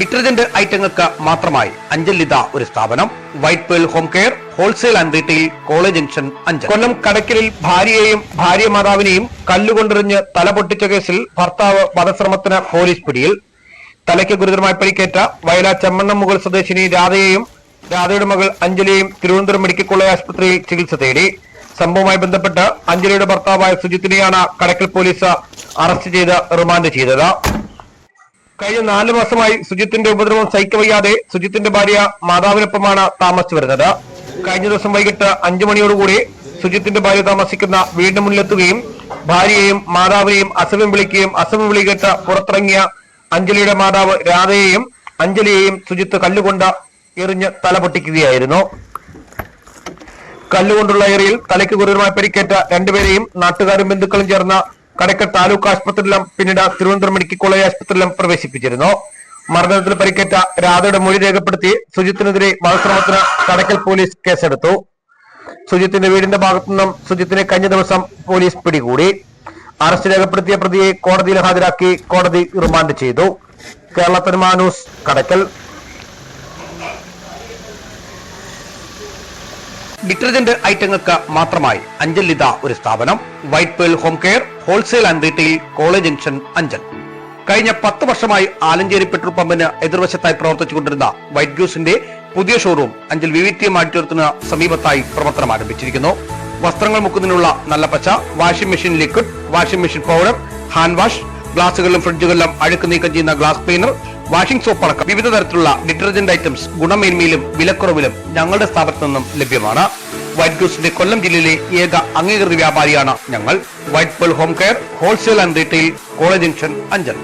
Detergent ഐറ്റങ്ങൾക്ക് മാത്രമായി അഞ്ചലിത ഒരു സ്ഥാപനം white pearl home care wholesale and retail college junction അഞ്ച്. കൊല്ലം കടക്കലിൽ ഭാര്യയെയും ഭാര്യ മാതാവിനെയും കല്ലുകൊണ്ടെറിഞ്ഞ് തല പൊട്ടിച്ച കേസിൽ ഭർത്താവ് വധശ്രമത്തിന് പോലീസ് പിടിയിൽ. തലയ്ക്ക് ഗുരുതരമായി പരിക്കേറ്റ വയല ചെമ്മണ്ണം മുകൾ സ്വദേശിനി രാധയെയും രാധയുടെ മകൾ അഞ്ജലിയെയും തിരുവനന്തപുരം മെഡിക്കൽ കോളേജ് ആശുപത്രിയിൽ ചികിത്സ തേടി. സംഭവവുമായി ബന്ധപ്പെട്ട് അഞ്ജലിയുടെ ഭർത്താവായ സുജിത്തിനെയാണ് കടക്കൽ പോലീസ് അറസ്റ്റ് ചെയ്ത് റിമാൻഡ് ചെയ്തത്. കഴിഞ്ഞ നാല് മാസമായി സുജിത്തിന്റെ ഉപദ്രവം സഹിക്കവയ്യാതെ സുജിത്തിന്റെ ഭാര്യ മാതാവിനൊപ്പമാണ് താമസിച്ചു വരുന്നത്. കഴിഞ്ഞ ദിവസം വൈകിട്ട് അഞ്ചു മണിയോടുകൂടി സുജിത്തിന്റെ ഭാര്യ താമസിക്കുന്ന വീടിന് മുന്നിലെത്തുകയും ഭാര്യയെയും മാതാവിനെയും അസമം വിളിക്കുകയും അസമം വിളി പുറത്തിറങ്ങിയ അഞ്ജലിയുടെ മാതാവ് രാധയെയും അഞ്ജലിയെയും സുജിത്ത് കല്ലുകൊണ്ട് എറിഞ്ഞ് തല പൊട്ടിക്കുകയായിരുന്നു. കല്ലുകൊണ്ടുള്ള ഏറിയിൽ തലയ്ക്ക് ഗുരുതരമായി പരിക്കേറ്റ രണ്ടുപേരെയും നാട്ടുകാരും ബന്ധുക്കളും ചേർന്ന് കടക്കൽ താലൂക്ക് ആശുപത്രിയിലും പിന്നീട് തിരുവനന്തപുരം മെഡിക്കൽ കോളേജ് ആശുപത്രിയിലും പ്രവേശിപ്പിച്ചിരുന്നു. മർദ്ദനത്തിൽ പരിക്കേറ്റ രാധയുടെ മൊഴി രേഖപ്പെടുത്തി സുജിത്തിനെതിരെ വധശ്രമത്തിന് കടക്കൽ പോലീസ് കേസെടുത്തു. സുജിത്തിന്റെ വീടിന്റെ ഭാഗത്തു നിന്നും സുജിത്തിനെ കഴിഞ്ഞ ദിവസം പോലീസ് പിടികൂടി. അറസ്റ്റ് രേഖപ്പെടുത്തിയ പ്രതിയെ കോടതിയിൽ ഹാജരാക്കി കോടതി റിമാൻഡ് ചെയ്തു. കേരള തനിമ ന്യൂസ് കടക്കൽ. ഡിറ്റർജന്റ് ഐറ്റങ്ങൾക്ക് മാത്രമായി അഞ്ചൽ ലിത ഒരു സ്ഥാപനം white pearl home care wholesale and retail college junction Anchal. കഴിഞ്ഞ പത്ത് വർഷമായി ആലഞ്ചേരി പെട്രോൾ പമ്പിന് എതിർവശത്തായി പ്രവർത്തിച്ചുകൊണ്ടിരുന്ന വൈറ്റ് ഗ്യൂസിന്റെ പുതിയ ഷോറൂം അഞ്ചൽ വി വി സമീപത്തായി പ്രവർത്തനം ആരംഭിച്ചിരിക്കുന്നു. വസ്ത്രങ്ങൾ മുക്കുന്നതിനുള്ള നല്ല പച്ച washing machine liquid washing machine powder hand wash ഗ്ലാസുകളിലും ഫ്രിഡ്ജുകളിലും അഴുക്ക് നീക്കം ചെയ്യുന്ന ഗ്ലാസ് ക്ലീനർ വാഷിംഗ് സോപ്പ് അടക്കം വിവിധ തരത്തിലുള്ള ഡിറ്റർജന്റ് ഐറ്റംസ് ഗുണമേന്മയിലും വിലക്കുറവിലും ഞങ്ങളുടെ സ്ഥാപനത്തിൽ നിന്നും ലഭ്യമാണ്. വൈറ്റ് ഗൂസിന്റെ കൊല്ലം ജില്ലയിലെ ഏക അംഗീകൃത വ്യാപാരിയാണ് ഞങ്ങൾ. White pearl home care wholesale and retail college junction Anchal.